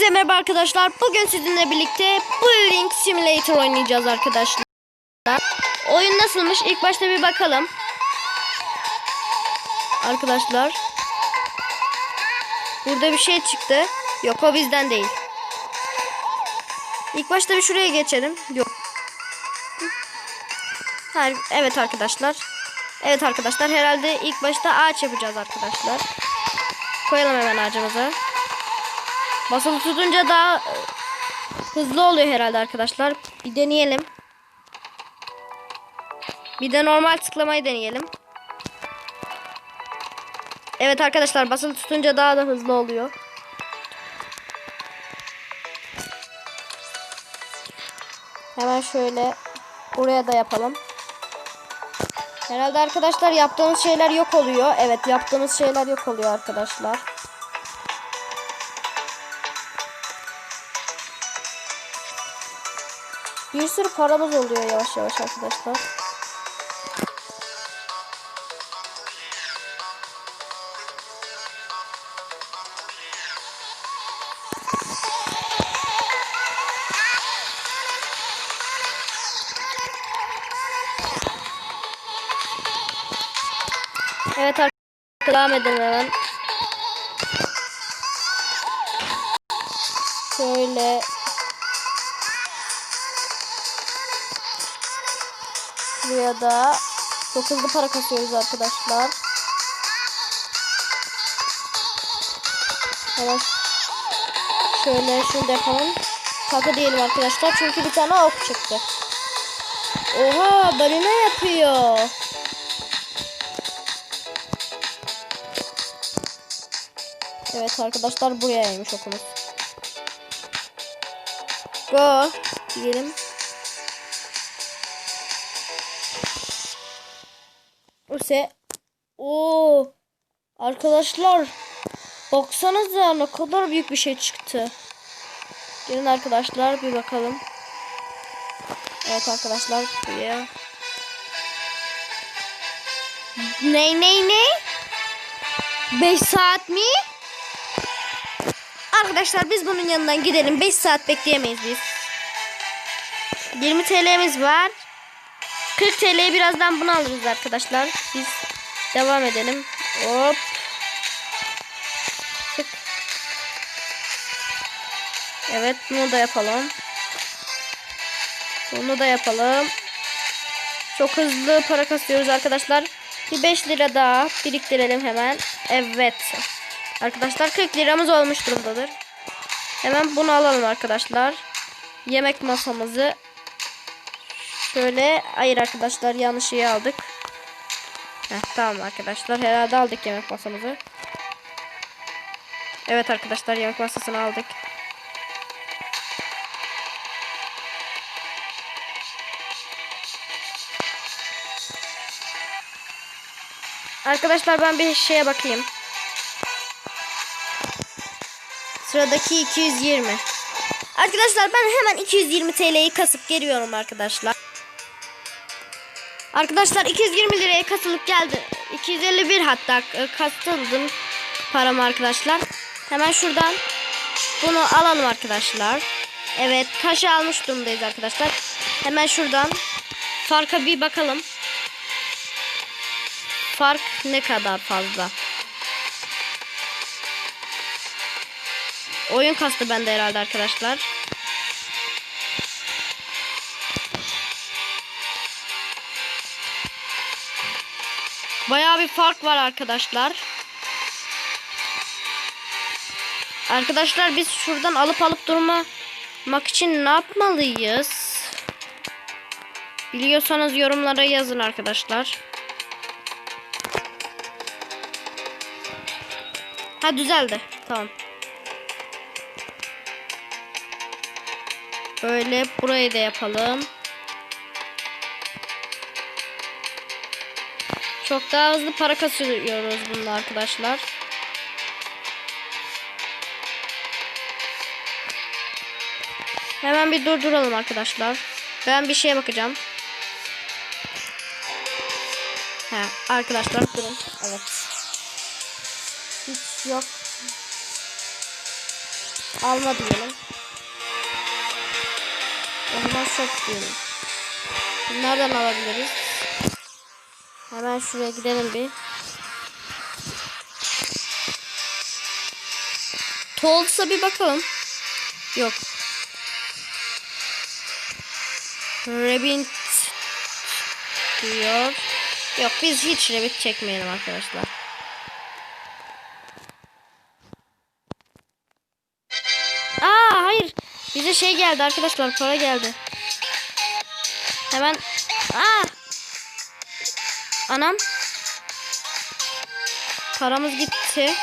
Hepinize merhaba arkadaşlar. Bugün sizinle birlikte Building Simulator oynayacağız arkadaşlar. Oyun nasılmış? İlk başta bir bakalım. Arkadaşlar. Burada bir şey çıktı. Yok o bizden değil. İlk başta bir şuraya geçelim. Yok. Hayır, evet arkadaşlar. Evet arkadaşlar herhalde ilk başta ağaç yapacağız arkadaşlar. Koyalım hemen ağacımıza. Basılı tutunca daha e, hızlı oluyor herhalde arkadaşlar. Bir deneyelim. Bir de normal tıklamayı deneyelim. Evet arkadaşlar basılı tutunca daha da hızlı oluyor. Hemen şöyle buraya da yapalım. Herhalde arkadaşlar yaptığımız şeyler yok oluyor. Evet yaptığımız şeyler yok oluyor arkadaşlar. Bir sürü paramız oluyor yavaş yavaş arkadaşlar. Evet arkadaşlar devam edelim hemen. Şöyle Buraya da çok hızlı para kasıyoruz arkadaşlar. Evet. Şöyle şunu da yapalım. Diyelim arkadaşlar. Çünkü bir tane ok çıktı. Oha balina yapıyor. Evet arkadaşlar burayaymış okumuz. Go diyelim. Ose. Oo. Arkadaşlar. Baksanıza ne kadar büyük bir şey çıktı. Gelin arkadaşlar bir bakalım. Evet arkadaşlar buraya. Ne ne ne? 5 saat mi? Arkadaşlar biz bunun yanından gidelim. 5 saat bekleyemeyiz biz. 20 TL'miz var. 40 TL'ye birazdan bunu alırız arkadaşlar. Biz devam edelim. Hop. Tık. Evet bunu da yapalım. Bunu da yapalım. Çok hızlı para kasıyoruz arkadaşlar. Bir 5 lira daha biriktirelim hemen. Evet. Arkadaşlar 40 liramız olmuş durumdadır. Hemen bunu alalım arkadaşlar. Yemek masamızı Şöyle hayır arkadaşlar yanlış şeyi aldık. Heh, tamam arkadaşlar herhalde aldık yemek masamızı. Evet arkadaşlar yemek masasını aldık. Arkadaşlar ben bir şeye bakayım. Sıradaki 220. Arkadaşlar ben hemen 220 TL'yi kasıp geliyorum arkadaşlar. Arkadaşlar 220 liraya kasılıp geldi. 251 hatta e, kasıldım param arkadaşlar. Hemen şuradan bunu alalım arkadaşlar. Evet kaşı almış durumdayız arkadaşlar. Hemen şuradan farka bir bakalım. Fark ne kadar fazla. Oyun kastı bende herhalde arkadaşlar. Bayağı bir fark var arkadaşlar. Arkadaşlar biz şuradan alıp alıp durmak için ne yapmalıyız? Biliyorsanız yorumlara yazın arkadaşlar. Ha düzeldi. Tamam. Böyle burayı da yapalım. Çok daha hızlı para kasıyoruz bununla arkadaşlar. Hemen bir durduralım arkadaşlar. Ben bir şeye bakacağım. He, arkadaşlar durun. Evet. Hiç yok. Alma diyelim. O zaman shop diyelim. Nereden alabiliriz? Hemen şuraya gidelim bir. Tols'a bir bakalım. Yok. Rabbit diyor. Yok biz hiç rabbit çekmeyelim arkadaşlar. Aa hayır. Bize şey geldi arkadaşlar para geldi. Hemen aa Anam Paramız gitti.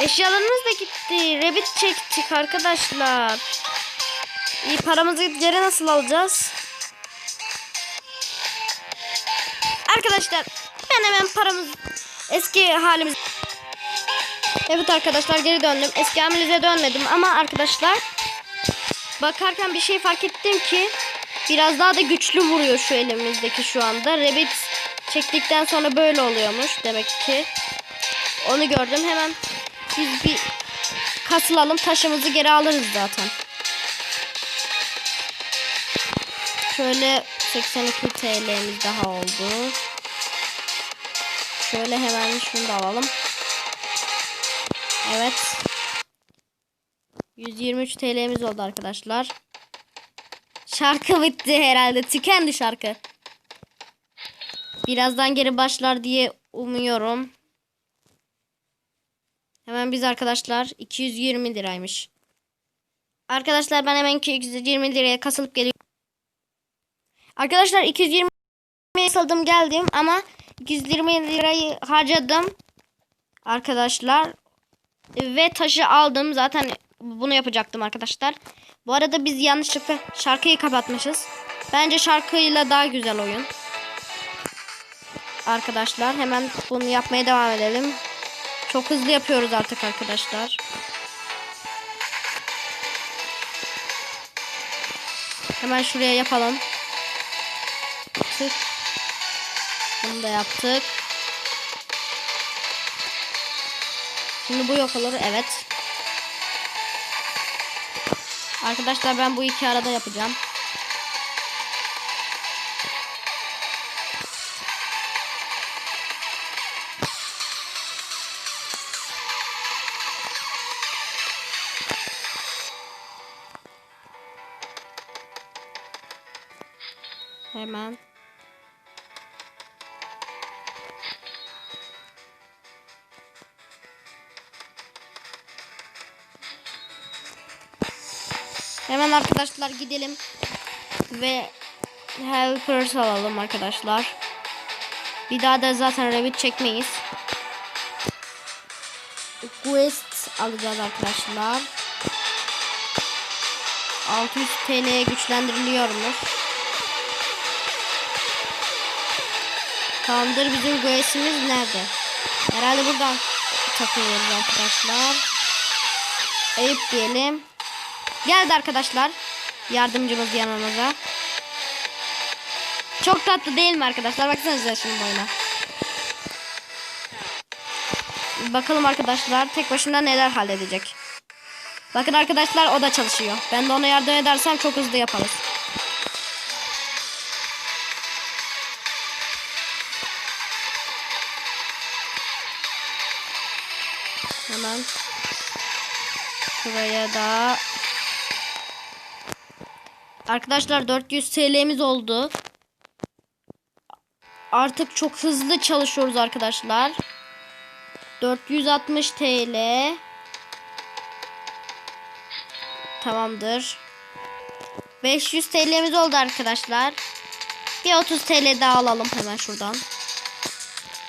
Eşyalarımız da gitti. Rabbit çektik arkadaşlar. İyi paramızı geri nasıl alacağız? Arkadaşlar ben hemen paramız eski halimiz Evet arkadaşlar geri döndüm. Eski halimize dönmedim ama arkadaşlar bakarken bir şey fark ettim ki biraz daha da güçlü vuruyor şu elimizdeki şu anda. Rabbit çektikten sonra böyle oluyormuş demek ki. Onu gördüm. Hemen biz bir kasılalım. Taşımızı geri alırız zaten. Şöyle 82 TL'miz daha oldu. Şöyle hemen şunu da alalım. Evet. 123 TL'miz oldu arkadaşlar. Şarkı bitti herhalde. Tükendi şarkı. Birazdan geri başlar diye umuyorum. Hemen biz arkadaşlar 220 liraymış. Arkadaşlar ben hemen 220 liraya kasılıp geliyorum. Arkadaşlar 220 saldım geldim ama 220 lirayı harcadım. Arkadaşlar ve taşı aldım. Zaten bunu yapacaktım arkadaşlar. Bu arada biz yanlışlıkla şarkıyı kapatmışız. Bence şarkıyla daha güzel oyun. Arkadaşlar hemen bunu yapmaya devam edelim. Çok hızlı yapıyoruz artık arkadaşlar. Hemen şuraya yapalım. Tık. Bunu da yaptık. Şimdi bu yok olur. Evet. Arkadaşlar ben bu iki arada yapacağım. Hemen. Hemen arkadaşlar gidelim ve helpers alalım arkadaşlar. Bir daha da zaten rabbit çekmeyiz. Quest alacağız arkadaşlar. 600 TL'ye güçlendiriliyormuş. Tamamdır bizim questimiz nerede? Herhalde buradan takıyoruz arkadaşlar. Eyüp diyelim. Geldi arkadaşlar. Yardımcımız yanımıza. Çok tatlı değil mi arkadaşlar? Baksanıza şimdi oyuna. Bakalım arkadaşlar tek başına neler halledecek. Bakın arkadaşlar o da çalışıyor. Ben de ona yardım edersem çok hızlı yaparız. Hemen şuraya da Arkadaşlar 400 TL'miz oldu. Artık çok hızlı çalışıyoruz arkadaşlar. 460 TL. Tamamdır. 500 TL'miz oldu arkadaşlar. Bir 30 TL daha alalım hemen şuradan.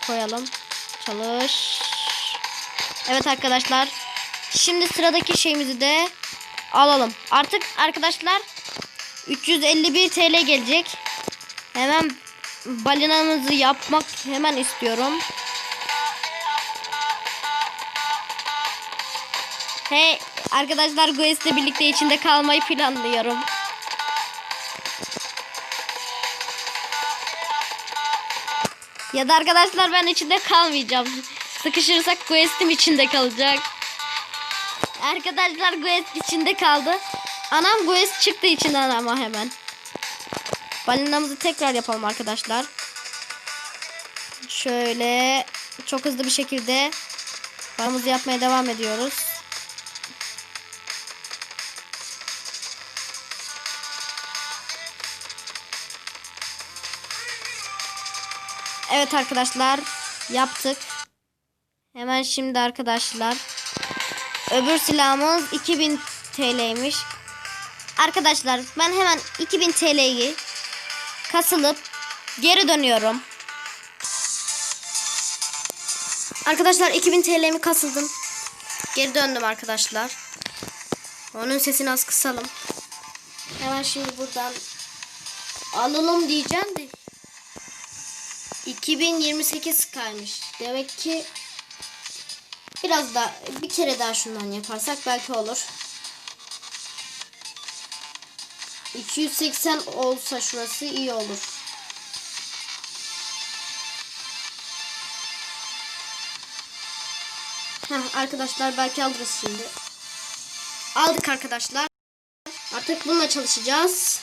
Koyalım. Çalış. Evet arkadaşlar. Şimdi sıradaki şeyimizi de alalım. Artık arkadaşlar 351 TL gelecek. Hemen balinamızı yapmak hemen istiyorum. Hey arkadaşlar Guest'le birlikte içinde kalmayı planlıyorum. Ya da arkadaşlar ben içinde kalmayacağım. Sıkışırsak Quest'im içinde kalacak. Arkadaşlar Guest içinde kaldı. Anam Guest çıktı içinden ama hemen. Balinamızı tekrar yapalım arkadaşlar. Şöyle çok hızlı bir şekilde balinamızı yapmaya devam ediyoruz. Evet arkadaşlar yaptık. Hemen şimdi arkadaşlar öbür silahımız 2000 TL'ymiş. Arkadaşlar ben hemen 2000 TL'yi kasılıp geri dönüyorum. Arkadaşlar 2000 TL'mi kasıldım. Geri döndüm arkadaşlar. Onun sesini az kısalım. Hemen şimdi buradan alalım diyeceğim de 2028 kaymış. Demek ki biraz da bir kere daha şundan yaparsak belki olur. 280 olsa şurası iyi olur. Heh, arkadaşlar belki alırız şimdi. Aldık arkadaşlar. Artık bununla çalışacağız.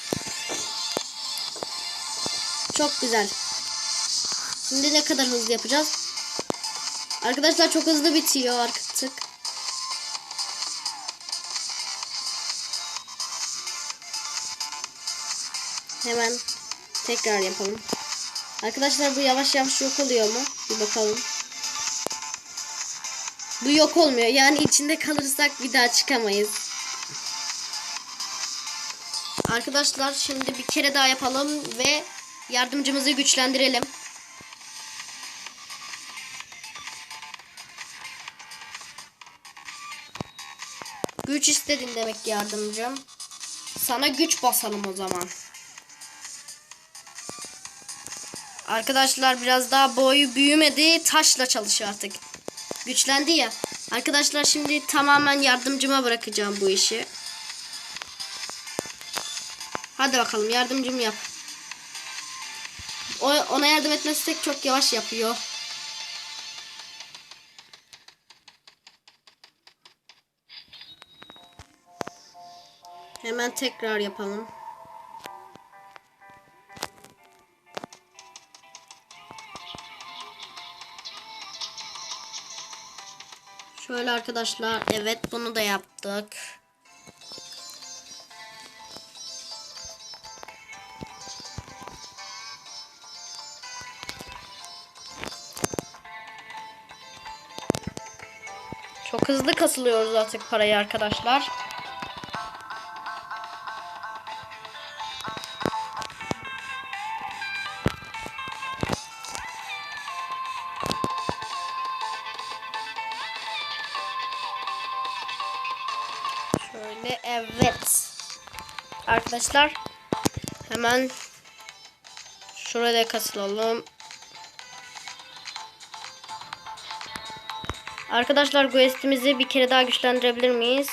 Çok güzel. Şimdi ne kadar hızlı yapacağız? Arkadaşlar çok hızlı bitiyor Hemen tekrar yapalım. Arkadaşlar bu yavaş yavaş yok oluyor mu? Bir bakalım. Bu yok olmuyor. Yani içinde kalırsak bir daha çıkamayız. Arkadaşlar şimdi bir kere daha yapalım ve yardımcımızı güçlendirelim. Güç istedin demek yardımcım. Sana güç basalım o zaman. Arkadaşlar biraz daha boyu büyümedi. Taşla çalışıyor artık. Güçlendi ya. Arkadaşlar şimdi tamamen yardımcıma bırakacağım bu işi. Hadi bakalım yardımcım yap. O, ona yardım etmezsek çok yavaş yapıyor. Hemen tekrar yapalım. Şöyle arkadaşlar evet bunu da yaptık. Çok hızlı kasılıyoruz artık parayı arkadaşlar. Şöyle evet. Arkadaşlar hemen şurada kasılalım. Arkadaşlar questimizi bir kere daha güçlendirebilir miyiz?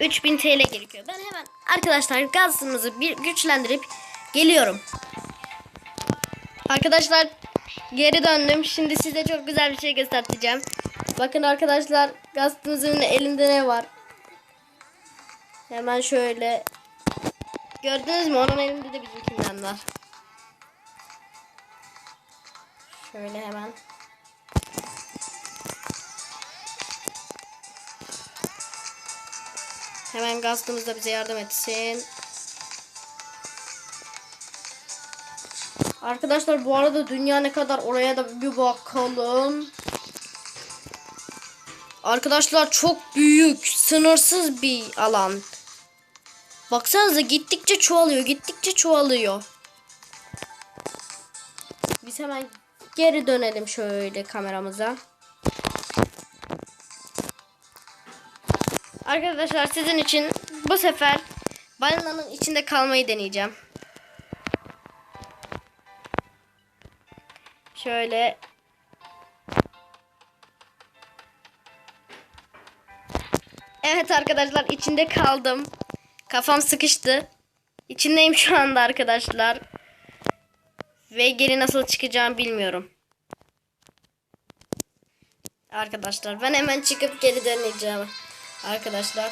3000 TL gerekiyor. Ben hemen arkadaşlar gazımızı bir güçlendirip geliyorum. Arkadaşlar geri döndüm. Şimdi size çok güzel bir şey göstereceğim. Bakın arkadaşlar gazımızın elinde ne var? Hemen şöyle. Gördünüz mü? Onun elinde de bizimkinden var. Şöyle hemen. Hemen gazlımız da bize yardım etsin. Arkadaşlar bu arada dünya ne kadar oraya da bir bakalım. Arkadaşlar çok büyük, sınırsız bir alan. Baksanıza gittikçe çoğalıyor, gittikçe çoğalıyor. Biz hemen geri dönelim şöyle kameramıza. Arkadaşlar sizin için bu sefer balinanın içinde kalmayı deneyeceğim. Şöyle Evet arkadaşlar içinde kaldım. Kafam sıkıştı. İçindeyim şu anda arkadaşlar. Ve geri nasıl çıkacağım bilmiyorum. Arkadaşlar ben hemen çıkıp geri döneceğim. Arkadaşlar.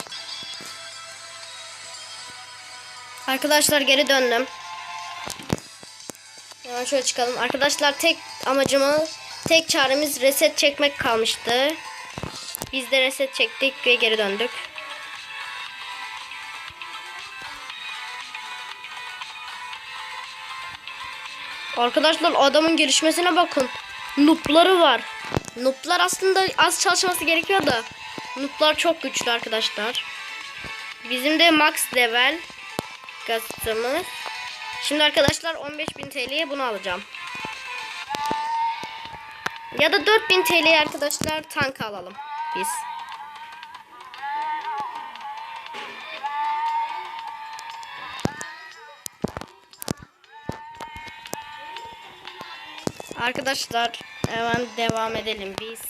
Arkadaşlar geri döndüm. Hemen şöyle çıkalım. Arkadaşlar tek amacımız, tek çaremiz reset çekmek kalmıştı. Biz de reset çektik ve geri döndük. Arkadaşlar adamın gelişmesine bakın. Noob'ları var. Noob'lar aslında az çalışması gerekiyor da. Noob'lar çok güçlü arkadaşlar. Bizim de max level gazetemiz. Şimdi arkadaşlar 15.000 TL'ye bunu alacağım. Ya da 4000 TL'ye arkadaşlar tank alalım biz. Arkadaşlar hemen devam edelim biz.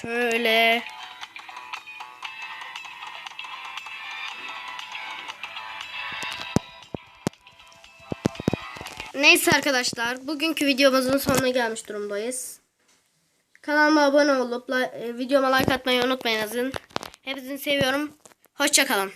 Şöyle. Neyse arkadaşlar bugünkü videomuzun sonuna gelmiş durumdayız. Kanalıma abone olup e, videoma like atmayı unutmayınız. Hepinizi seviyorum. Hoşçakalın.